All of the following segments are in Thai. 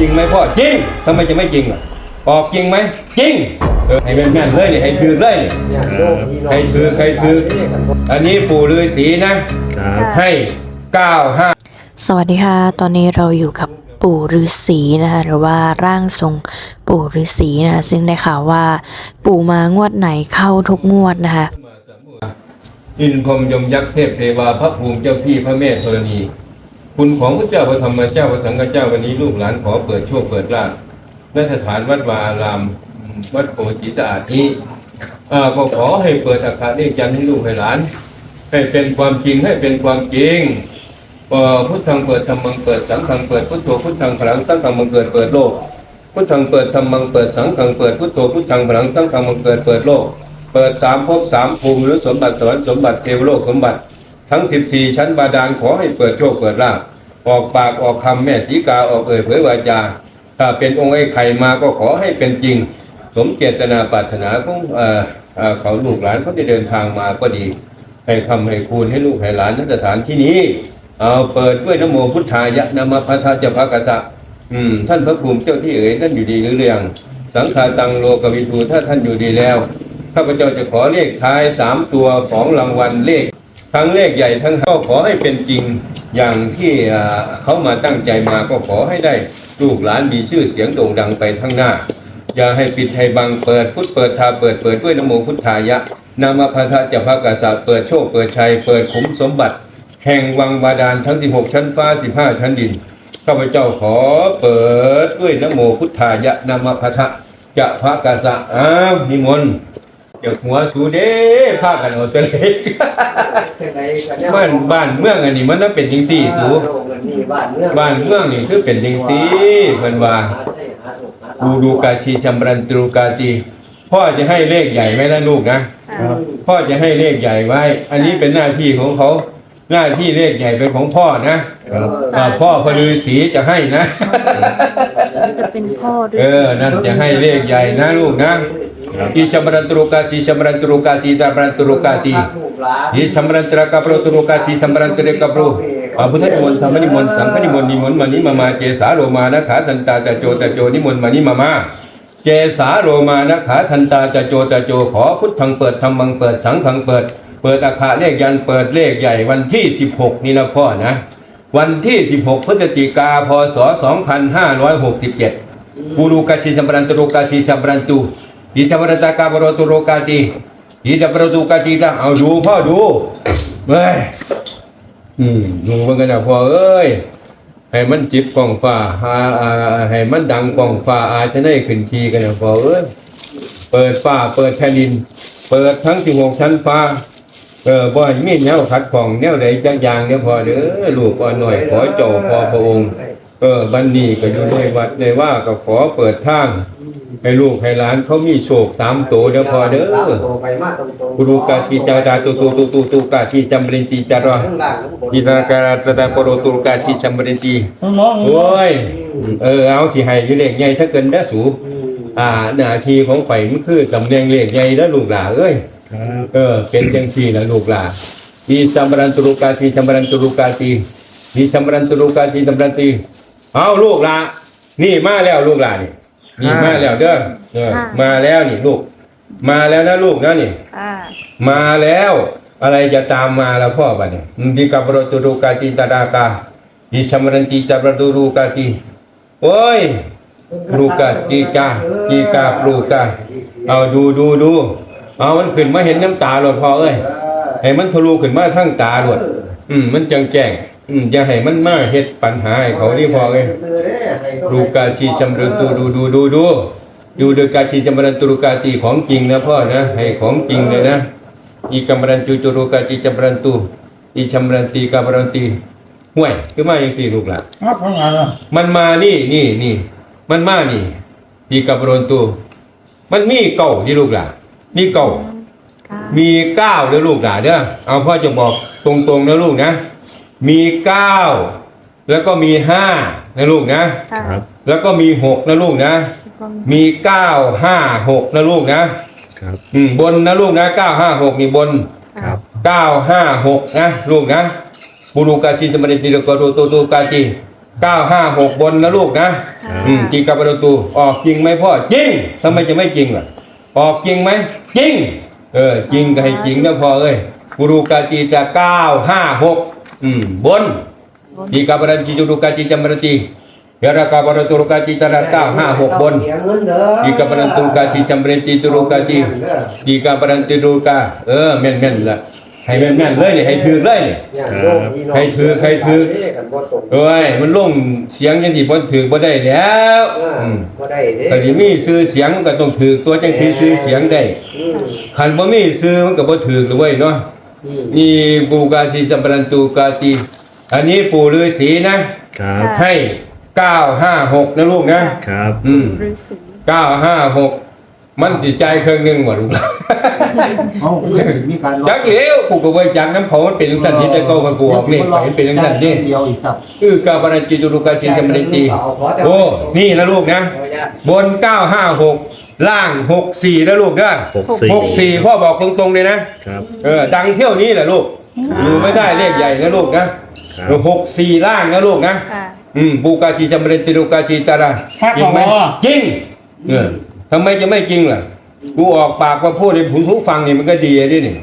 จริงไหมพ่อจริงทำไมจะไม่จริงล่ะออกจริงไหมจริงเออให้แม่นๆเลยนี่ให้ถือเลยนี่ใครถือใครถืออันนี้ปู่ฤาษีนะครับให้เก้าห้า สวัสดีค่ะ ตอนนี้เราอยู่กับปู่ฤาษีนะคะหรือว่าร่างทรงปู่ฤาษีนะคะซึ่งได้ข่าวว่า ปู่มางวดไหนเข้าทุกงวดนะคะอินพรหมยมยักษ์เทพเทวาพระภูมิเจ้าพี่พระแม่ธรณี คุณของพระเจ้าพระธรรมเจ้าพระสังฆเจ้าวันนี้ลูกหลานขอเปิดโชคเปิดลาภณสถานวัดวาอารามวัดโพธิสะอาดนี้ก็ขอให้เปิดอาคารเลขยันให้ลูกให้หลานให้เป็นความจริงให้เป็นความจริงพุทธังเปิดธรรมังเปิดสังฆังเปิดพุทโธพุทธังพลังสังฆังมังเกิดเปิดโลกพุทธังเปิดธรรมังเปิดสังฆังเปิดพุทโธพุทธังพลังสังฆังมังเกิดเปิดโลก เปิดสามภพสามภูมิหรือสมบัติสวรรค์สมบัติเทวโลกสมบัติ ทั้ง 14 ชั้นบาดาลขอให้เปิดโชคเปิดลาภออกปากออกคำแม่สีกาออกเอ่ยเผยวาจา ถ้าเป็นองค์ไอ้ไข่มาก็ขอให้เป็นจริง สมเจตนาปรารถนาของเออเขาลูกหลานเขาจะเดินทางมาก็ดี ให้คำให้คูณให้ลูกให้หลานนัสถานที่นี้เอาเปิดด้วยนโมพุทธายะนามาพัสสะจะภกษะอืมท่านพระภูมิเจ้าที่เอ๋ยท่านอยู่ดีหรือเรื่องสังฆาตังโลกวิทูถ้าท่านอยู่ดีแล้วข้าพเจ้าจะขอเลขท้ายสามตัวของรางวัลเลข ทั้งเลขใหญ่ทั้งก็ขอให้เป็นจริงอย่างที่เขามาตั้งใจมาก็ขอให้ได้ลูกหลานมีชื่อเสียงโด่งดังไปทั้งหน้า อย่าให้ปิดให้บังเปิดพุทธเปิดทาเปิดเปิดด้วยนโมพุทธายะนามาพัทะจะพระกษัตริย์เปิดโชคเปิดชัยเปิดขุมสมบัติ แห่งวังบาดาลทั้ง 16 ชั้นฟ้า 15 ชั้นดินข้าพเจ้าขอเปิดด้วยนโมพุทธายะนามาพัทะจะพระกษัตริย์อ้าวนิมนต์ เดี๋ยวหัวสูเด้พากันเอาเสลกบ้านบ้านเมืองอันนี้มันน่ะเป็นจริงสี่สูบ้านเมืองบ้านเมืองนี่คือเป็นจริงสี่เพิ่นว่าดูดูกาชีชำรันตรูกาตีพ่อจะให้เลขใหญ่ไหมล่ะลูกนะพ่อจะให้เลขใหญ่ไว้ อันนี้เป็นหน้าที่ของเขาหน้าที่เลขใหญ่เป็นของพ่อนะอ่าพ่อพลือสีจะให้นะจะเป็นพ่อฤาเอษีอนั่นจะให้เลขใหญ่นะลูกนะ อีชำรันตรูกาชีชำรันตรูกาตีตาบรันตรูกาตียิสัมรันตระกับโรตุโรกาชีสัมรันตระกับโรอาพุทธนิมนต์ธรรมนิมนต์สังฆนิมนต์นิมนต์มานิมามาเจสาโรมานะขาทันตาจะโจจะโจนิมนต์มานิมามาเจสาโรมานะขาทันตาจะโจจะโจขอพุทธังเปิดธรรมังเปิดสังฆังเปิด เปิดอาคาเลขยันเปิดเลขใหญ่วันที่ 16 นี่นะพ่อนะ วันที่ 16 พฤศจิกาพศ 2567กูรูกาชีสัมรันตรุกาชีสัมรันตุ ยิสัมรันตากาบโรตุโรกาตียีจะประตูกาจีตาเอาดูพ่อดูเฮ้ยอืมดูมันกันนะพ่อเอ้ยให้มันจิบกองฟ้าหาให้มันดังกองฟ้าอาจะได้ขึ้นทีกันนะพ่อเอ้ยเปิดฟ้าเปิดแผ่นดิน เปิดทั้งสิบหกชั้นฟ้าเออบ่ให้มีแนวขัดของแนวใดจังอย่างเด้อพ่อเด้อลูกอ่อนหน่อยขอเจ้าพอพระองค์ เออบันนี้ก็อยู่ในวัดในว่าก็ขอเปิดทางให้ลูกให้หลานเขามีโชคสามโตเด้อพ่อเด้อไปมาตรงๆกุรุกาทีจาดาตุตุตุตุตุกาทีจัมบรินตีจารวข้างล่างข้างบนอินทาการาตตาปโรตุกาทีจัมบรินตีโอ้ยเออเอาสิให้อยู่เลขใหญ่ซะเกินเด้อสูอ่าหน้าที่ของข่อยมันคือตำแหน่งเลขใหญ่เด้อลูกหลาเอ้ยครับเออ เป็นจังซี่นะลูกหลาทีจัมบรันตุรุกาทีจัมบรันตุรุกาทีทีจัมบรันตุรุกาทีจัมบรันตี เอาลูกหลานี่มาแล้วลูกหลานี่นี่มาแล้วเด้อเออมาแล้วนี่ลูก มาแล้วนะลูกนะนี่อ่ามาแล้ว อะไรจะตามมาแล้วพ่อบัดนี้ดิกาบรตุรุกาติตาดากาดิชมรันติตาบรตุรุกาติโอ้ยปลูกาตีกาตีกาปลูกาเอาดูดูดูเอามันขึ้นมาเห็นน้ำตาหลดพอเอ้ยให้มันทะลุขึ้นมาทั้งตาหลดอืมมันจังแจ้ง อืมอย่าให้มันมาเฮ็ดปัญหาให้เขานี่พอเอ้ยลูกาชีจำเริญตูดูดูดูดูดูดูกาชีจำเริญตุรุกาตีของจริงนะพ่อนะให้ของจริงเลยนะอีกำรันจูจุรุกาจีจำเริญตูอีจำเริญตีกำรันตีห่วยคือมาอย่างสี่ลูกหล่ะครับทำงานอะมันมานี่นี่นี่มันมานี่อีกำรันตูมันมีเก่าที่ลูกหล่ะมีเก่า มีเก้าเด้อลูกหล่ะเด้อเอาพ่อจะบอกตรงๆนะลูกนะ มีเก้าแล้วก็มีห้านะลูกนะครับ แล้วก็มีหกนะลูกนะมีเก้าห้าหกนะลูกนะครับ อืมบนนะลูกนะเก้าห้าหกนี่บน ครับเก้าห้าหกนะลูกนะบุรุกาจีจะมาเรจิโกโรโตโตกาจีเก้าห้าหกบนนะลูกนะอืมจริงกับประตูออกจริงไหมพ่อจริงทำไมจะไม่จริงล่ะ ออกจริงไหมจริง เออจริงก็ให้จริงนะพ่อเอ้ยกุรุกาจีจะเก้าห้าหก อืมบนจีกับประจีจุรุกาจีจำประจีเยรากาประตุรุกาจีตระเก้าห้าหกบนเสียเงินเด้อจีกับประตุรุกาจีจำประจีตุรุกาจีจีกับประตุรุกาเออแม่นแม่นๆละให้แม่นแม่นๆเลยเนี่ยให้ถือเลยเนี่ยญาติโยมพี่น้องใครถือใครถือกันบ่ตรงเอ้ยมันลงเสียงยังสิบ่ถือบ่ได้แล้วเอออืมบ่ได้เด้แต่ที่มีซื้อเสียงมันก็ต้องถือตัวจังสิซื้อเสียงได้อืมคันบ่มีซื้อมันก็บ่ถือเลยเว้ยเนาะ อืมนี่ปูกาจีจัมปรันตูกาจีอันนี้ปู่ฤาษีนะ ครับให้956นะลูกนะครับ อืมฤาษี956มันสิใจายเครื่องหนึงบ่ลูกเอ้ามีการล็อกจักเหลวกูก็บ่จักน้ำเผามันเป็นจังซั่นนี่แต่ก็ก็กูออกเลขไปเห็นเป็นจังซั่นนี่เดียวอีกครับ คือกาปรันจิตุรุกาจีจัมปรันตีเอาขอแต่โอ้นี่นะลูกนะเอาญาติบน956 ล่าง64นะลูกนะหกสี่64พ่อบอกตรงๆเลยนะครับ เออดังเที่ยวนี้แหละลูกอยู่ไม่ได้เลขใหญ่นะลูกนะครับ หกสี่ล่างนะลูกนะค่ะ อืมปูกาจีจำเรนติรุกาจีตาราครับจริงไหมผมจริงเออทำไมจะไม่จริงล่ะ กูออกปากมาพูดให้ผู้ผู้ฟังนี่มันก็ดีดินี่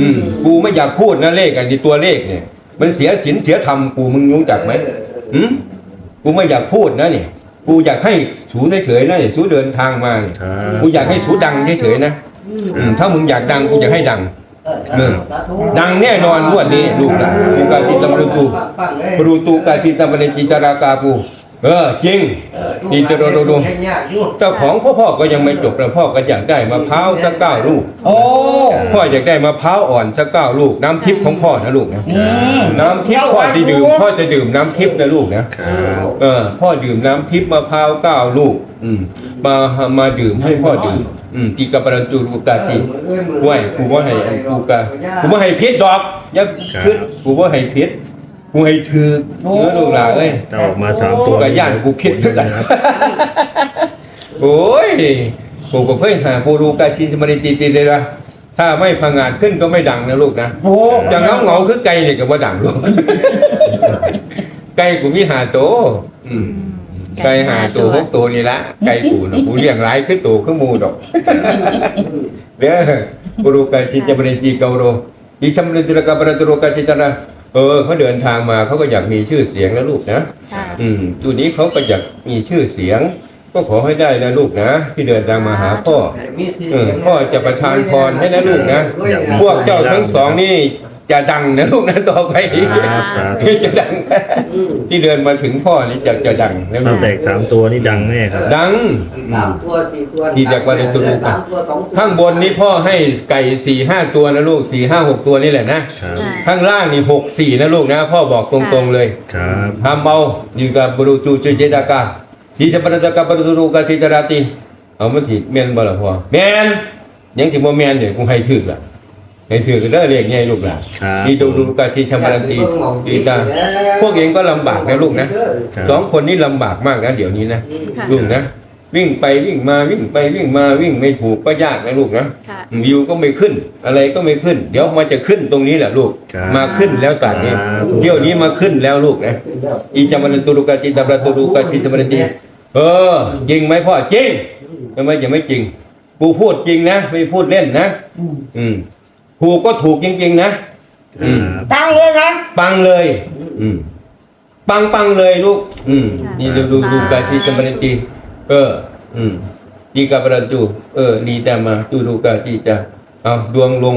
อืมกูไม่อยากพูดนะเลขอันนี้ตัวเลขเนี่ย มันเสียศีลเสียธรรมกูมึงรู้จักไหมอืมกูไม่อยากพูดนะนี่ กูอยากให้สูเฉยๆนะนี่สูเดินทางมานี่ครับกูอยากให้สูดังเฉยๆนะอืมถ้ามึงอยากดังกูอยากให้ดังเออสาธุดังแน่นอนงวดนี้ลูกหลานปูกาจิตตมรุตูฟังๆเลยปรูตูกาจิตตมรจิตรากาปู เออจริง เออนี่จะโดนโดนให้ญาติอยู่เจ้าของพ่อพ่อก็ยังไม่จบแล้วพ่อก็อยากได้มะพร้าวสักเก้าลูก โอ้ พ่ออยากได้มะพร้าวอ่อนสักเก้าลูก น้ำทิพย์ของพ่อนะลูกนะอืมน้ำทิพย์พ่อจะดื่มพ่อจะดื่มน้ำทิพย์นะลูกนะครับเออพ่อดื่มน้ำทิพย์มะพร้าวเก้าลูก อืมมามาดื่มให้พ่อดื่ม อืมตีกับปรันจูรูกาจีกูให้กูว่าให้อันกูกะกูว่าให้พิษดอกอยักขึ้นกูว่าให้พิษ กูให้ถือเนื้อลูกหลานเอ้ยจะออกมาสามกูตัวกะย่านกูคิดคือกันครับโอ้ยกูก็เพิ่งหากูรู้กาชินสมาริตีตีเลยละถ้าไม่พังงาดขึ้นก็ไม่ดังนะลูกนะโอ้จะเงาเงาๆคือไก่เนี่ยก็ว่าดังลูก ไก่กูมีหาโตวอืม ไก่หาตัวหกตัวนี่ละไก่กูนะกูเลี้ยงหลายคือตัวคือหมูดอก เด้อกุรุกาชิจบริจีเกาโรดิชัมริติรกาปรตุโรกาชิตระ เออเขาเดินทางมาเขาก็อยากมีชื่อเสียงนะลูกนะค่ะอืมตัวนี้เขาก็อยากมีชื่อเสียง ก็ขอให้ได้นะลูกนะ ที่เดินทางมาหาพ่อเออพ่อจะประทานพรให้นะลูกนะ พวกเจ้าทั้งสองนี่ จะดังนะลูกนะต่อไปครับสาธุจะดังที่เดินมาถึงพ่อนี่จะจะดังนะลูถ้าก แตกสามตัวนี่ดังแน่ครับ ดัง สามตัวสี่ตัวที่จากวันตุลุสามตัวสองตัวข้างบนนี่พ่อให้ไก่สี่ห้าตัวนะลูกสี่ห้าหกตัวนี่แหละนะ ครับ ข้างล่างนี่หกสี่นะลูกนะ พ่อบอกตรงๆเลย ครับ ทำเบาอยู่กับบรูจูเจเจดากาสีชปรตกาบรูรูกาติจาราติเอามาถีแมนบ่ล่ะพ่อแมนยังสิบ่แมนเดี๋ยวกูให้ถึกล่ะ ให้ถึกก็ได้เรียกไงลูกล่ะครับนี่ดูดูกาติชปรันตีตีตาพวกเองก็ลำบากนะลูกนะครับสองคนนี้ลำบากมากนะเดี๋ยวนี้นะค่ะลูกนะวิ่งไปวิ่งมาวิ่งไปวิ่งมาวิ่งไม่ถูกก็ยากนะลูกนะค่ะวิวก็ไม่ขึ้น อะไรก็ไม่ขึ้น เดี๋ยวมันจะขึ้นตรงนี้แหละลูก ครับมาขึ้นแล้วตอนนี้ครับ เที่ยวนี้มาขึ้นแล้วลูกนะอีจามันตุรุกาจิตาบราตุรุกาจิตาบราตีเออจริงไหมพ่อจริงทำไมจะไม่จริง กูพูดจริงนะไม่พูดเล่นนะ อืมอืม ถูกก็ถูกจริงๆนะอืมครับตั้งเลยนะปังเลย อืมปังปังเลยลูก อืมค่ะนี่ดูดูดูกาชีจำเรนตีเออ อืมจีกาบรันจูเออดีแต่มาดูดูกาจีจะเอาดวงลง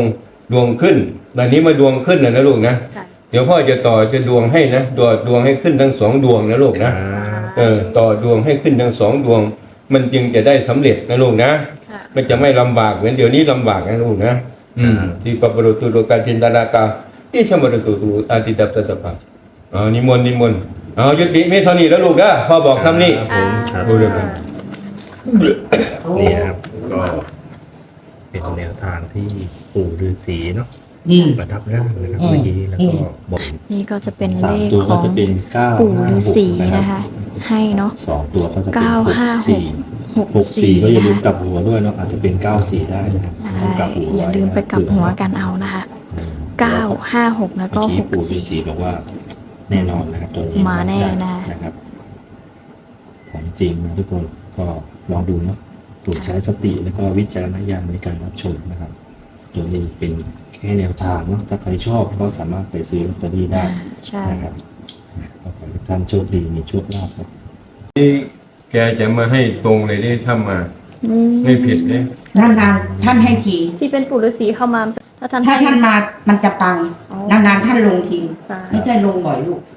ดวงขึ้นตอนนี้มาดวงขึ้นนะนะลูกนะค่ะเดี๋ยวพ่อจะต่อจะดวงให้นะดวดวงให้ขึ้นทั้งสองดวงนะลูกครันะบเออ ต่อดวงให้ขึ้นทั้งสองดวง มันจึงจะได้สำเร็จนะลูกนะค่ะมันจะไม่ลำบากเหมือนเดี๋ยวนี้ลำบากนะลูกนะอืม ที่ปปรุตุโลกาจินตนากาที่ชมรุตุตุอาติดับตตปะอ๋อนิมนต์นิมนต์เอายุติไม่เท่านี้แล้วลูกนะพ่อบอกทำนี่ผมครับดูเรื่องกันนี่ครับก็เป็นแนวทางที่ปู่ฤาษีเนาะอืมประทับร่างนะครับอืมเมื่อกี้แล้วก็บอกนี่ก็จะเป็นสาเลมขตัวขก็องจะเป็นเก้าปู่ฤาษีห้าหกนะคะ ให้เนาะสองตัวก็จะเป็นเก้าหกห้าหกสี่ หกหกสี่สี่ก็อย่าลืมนะคะกลับหัวด้วยเนาะอาจจะเป็นเก้าสี่ได้นะครับใช่กลับหัวอย่าลืมไปกลับหัวกันเอานะคะเก้าห้าหกแล้วก็เมื่อหกี้กปู่ฤาสี่ษีบอกว่า แน่นอนนะครับตัวนี้มาแน่จัดนะนะครับของจริงนะทุกคนก็ลองดูเนาะโปรดใช้สติแล้วก็วิจารณญาณในการรับชมนะครับตัวนี้เป็นแค่แนวทางเนาะถ้าใครชอบก็สามารถไปซื้อลอตเตอรี่ได้อ่าใช่นะครับก็ขอให้ทุกท่านโชคดีมีโชคลาภครับ แกจะมาให้ตรงเลยได้ถ้ามา อืมไม่ผิดเนี่ยนานๆท่านให้ที ที่เป็นปู่ฤาษีเข้ามาถ้าท่านถ้าท่านมามันจะปัง อ๋อนานๆท่านลงที สาไม่ใช่ลงบ่อยลูก ธุ